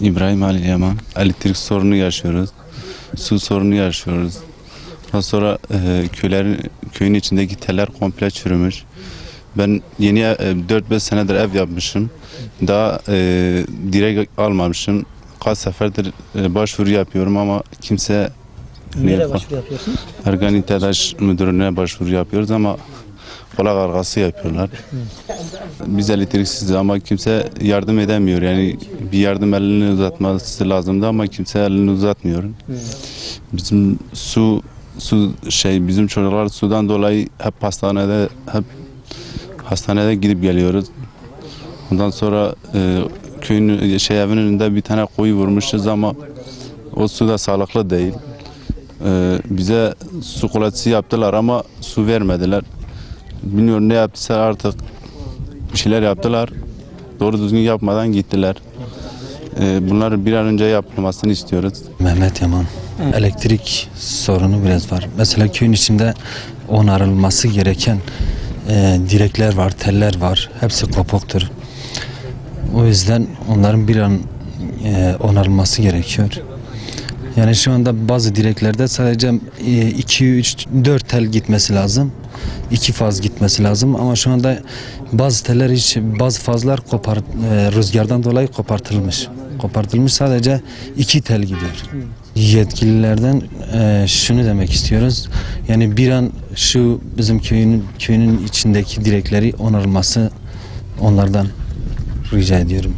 İbrahim Ali Yaman. Elektrik sorunu yaşıyoruz. Su sorunu yaşıyoruz. Daha sonra e, köylerin köyün içindeki teller komple çürümüş. Ben yeni e, 4-5 senedir ev yapmışım. Daha e, direk almamışım. Kaç seferdir e, başvuru yapıyorum ama kimse Nereye başvuru yapıyorsunuz? Ergani TEDAŞ müdürlüğüne başvuru yapıyoruz ama kulak arkası yapıyorlar. Biz elektriksiz ama kimse yardım edemiyor. Yani bir yardım elini uzatması lazımdı ama kimse elini uzatmıyor. Bizim su su şey bizim çocuklar sudan dolayı hep hastanede hep hastanede gidip geliyoruz. Ondan sonra e, köyün şey evin önünde bir tane koyu vurmuşuz ama o su da sağlıklı değil. Ee, bize su kulatisi yaptılar ama su vermediler. Bilmiyorum ne yaptısa artık bir şeyler yaptılar. Doğru düzgün yapmadan gittiler. Ee, bunların bir an önce yapılmasını istiyoruz. Mehmet Yaman. Elektrik sorunu biraz var. Mesela köyün içinde onarılması gereken e, direkler var, teller var. Hepsi kopuktur. O yüzden onların bir an e, onarılması gerekiyor. Yani şu anda bazı direklerde sadece 2, 3, 4 tel gitmesi lazım. 2 faz gitmesi lazım ama şu anda bazı teller hiç bazı fazlar kopar, e, rüzgardan dolayı kopartılmış. Kopartılmış sadece 2 tel gidiyor. Yetkililerden e, şunu demek istiyoruz. Yani bir an şu bizim köyün köyünün içindeki direkleri onarılması onlardan rica ediyorum.